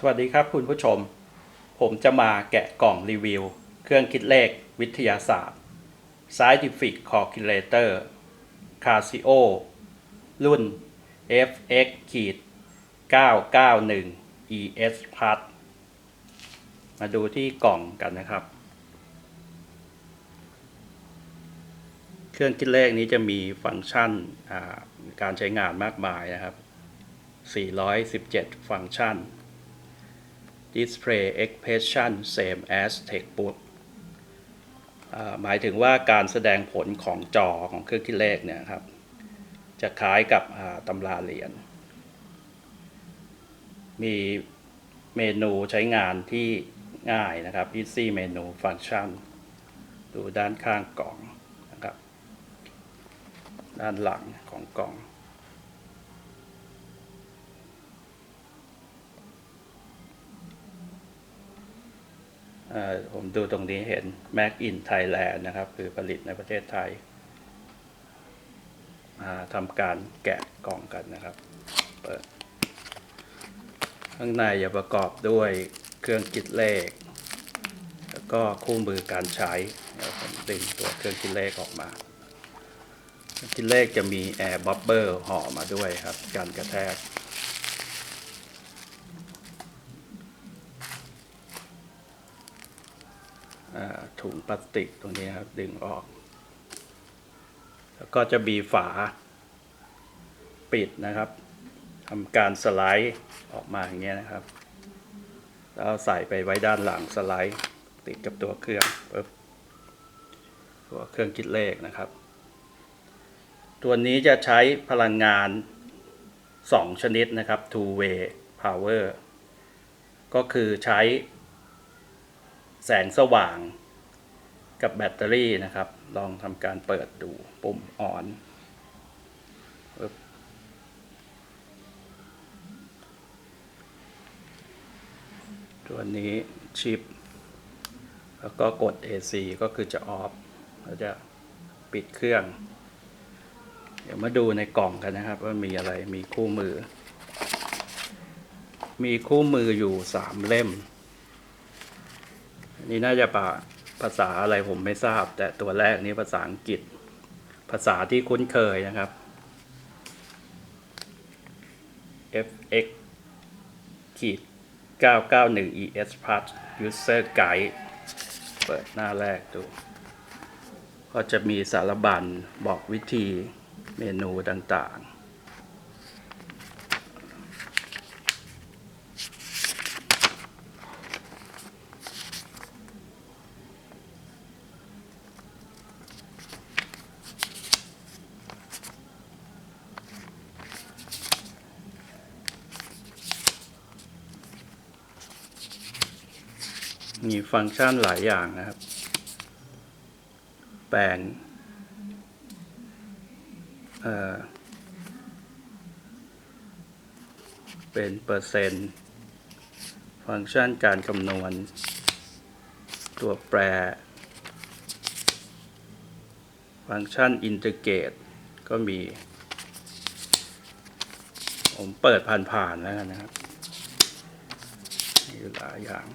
สวัสดีครับคุณผู้ชม ผมจะมาแกะกล่องรีวิว เครื่องคิดเลขวิทยาศาสตร์ Scientific Calculator Casio รุ่น FX ขีด991 ES Plus มาดูที่กล่องกันนะครับ เครื่องคิดเลขนี้จะมีฟังก์ชันการใช้งานมากมายนะครับ 417 ฟังก์ชัน display expression same as textbook หมายถึงว่าการแสดงผลของจอของเครื่องคิดเลขเนี่ยครับ จะคล้ายกับตำราเรียน มีเมนูใช้งานที่ง่ายนะครับ easy menu function ดูด้านข้างกล่องนะครับ ด้านหลังของกล่อง เอ่อ ผมดูตรงนี้เห็น Mac in Thailand นะครับ คือผลิตในประเทศไทยมาทำการแกะกล่องกันนะครับ เปิด ข้างในจะประกอบด้วยเครื่องคิดเลข แล้วก็คู่มือการใช้เดี๋ยวผมดึงตัวเครื่องคิดเลขออกมาเครื่องคิดเลขจะมีแอร์บับเบิลห่อมาด้วยครับ การกระแทก อ่า ถุงพลาสติกตรงนี้ครับดึงออก แล้วก็จะมีฝาปิดนะครับทำการสไลด์ออกมาอย่างเงี้ยนะครับ แล้วใส่ไปไว้ด้านหลังสไลด์ติดกับตัวเครื่องปึ๊บตัวเครื่องคิดเลขนะครับ ตัวนี้จะใช้พลังงาน 2 ชนิดนะครับ two way power ก็คือใช้ แสงสว่างกับแบตเตอรี่นะครับ ลองทำการเปิดดูปุ่มออนตัวนี้ชิป แล้วก็กด AC ก็คือจะออฟแล้วจะปิดเครื่อง เดี๋ยวมาดูในกล่องกันนะครับ ว่ามีอะไรมีคู่มือ มีคู่มืออยู่สามเล่ม นี่น่าจะปะภาษาอะไรผมไม่ทราบ แต่ตัวแรกนี้ภาษาอังกฤษ ภาษาที่คุ้นเคยนะครับ fx ขีด991 es plus user guide เปิดหน้าแรกดู ก็จะมีสารบัญบอกวิธีเมนูต่างๆ มีฟังก์ชันหลายอย่างนะครับ แปลงเอ่อเป็นเปอร์เซ็นต์ ฟังก์ชันการคำนวณ ตัวแปร ฟังก์ชันอินทิเกรตก็มี ผมเปิดผ่านๆแล้วกันนะครับ มีหลายอย่าง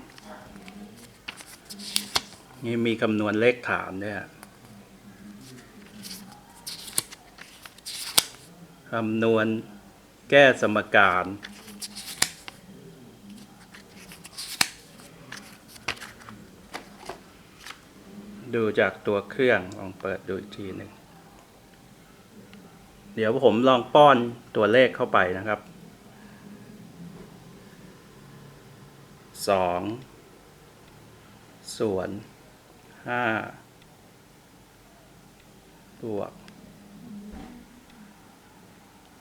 นี่มีคำนวณเลขฐานด้วยคำนวณแก้สมการ ดูจากตัวเครื่องลองเปิดดูอีกทีหนึ่ง เดี๋ยวผมลองป้อนตัวเลขเข้าไปนะครับสองส่วน ห้าบวก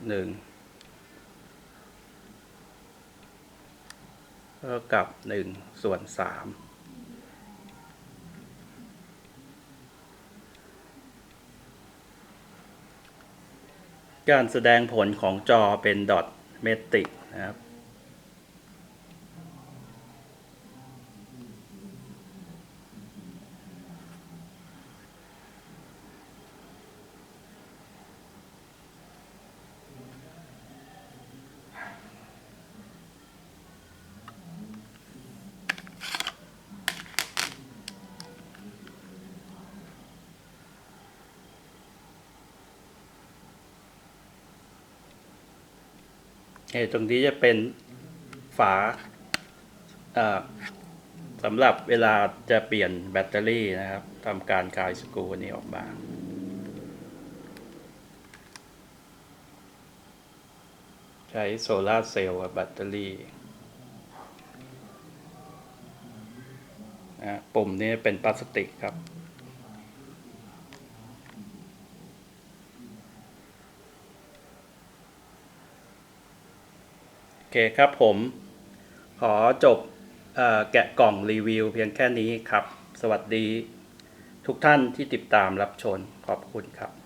หนึ่งเท่ากับหนึ่งส่วนสามการแสดงผลของจอเป็นดอทเมตริกนะครับ ตรงนี้จะเป็นฝาสำหรับเวลาจะเปลี่ยนแบตเตอรี่นะครับทำการคลายสกรูนี้ออกมาใช้โซลาเซลล์กับแบตเตอรี่นะปุ่มนี้เป็นพลาสติกครับ เคครับผม ขอจบอแกะกล่องรีวิวเพียงแค่นี้ครับ สวัสดี ทุกท่านที่ติดตามรับชมขอบคุณครับ